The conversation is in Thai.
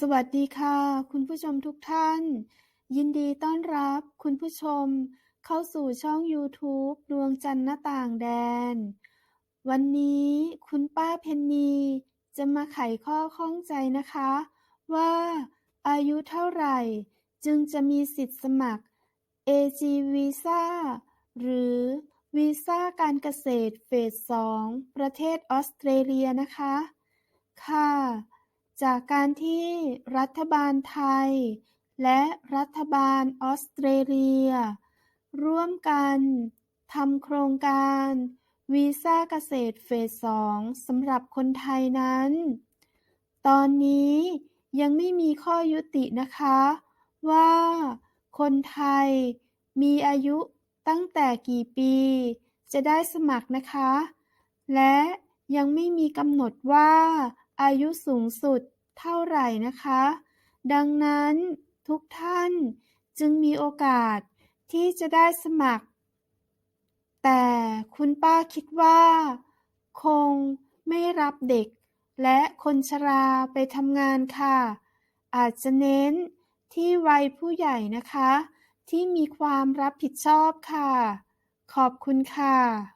สวัสดีค่ะ คุณผู้ชมทุกท่าน ยินดีต้อนรับคุณผู้ชมเข้าสู่ช่อง YouTube ดวงจันทร์หน้าต่างแดน วันนี้คุณป้าเพนนีจะมาไขข้อข้องใจนะคะ ว่าอายุเท่าไหร่ จึงจะมีสิทธิ์สมัคร AG Visa หรือวีซ่าการเกษตรเฟส 2 ประเทศออสเตรเลียนะคะ ค่ะ จากการที่รัฐบาลไทย และรัฐบาลออสเตรเลีย ร่วมกันทำโครงการวีซ่าเกษตรเฟส2สำหรับคนไทยนั้น ตอนนี้ยังไม่มีข้อยุตินะคะ ว่าคนไทยมีอายุตั้งแต่กี่ปี จะได้สมัครนะคะ และยังไม่มีกำหนดว่า อายุสูงสุดเท่าไหร่นะคะ ดังนั้นทุกท่านจึงมีโอกาสที่จะได้สมัคร แต่คุณป้าคิดว่า คงไม่รับเด็กและคนชราไปทำงานค่ะ อาจจะเน้นที่วัยผู้ใหญ่นะคะ ที่มีความรับผิดชอบค่ะ ขอบคุณค่ะ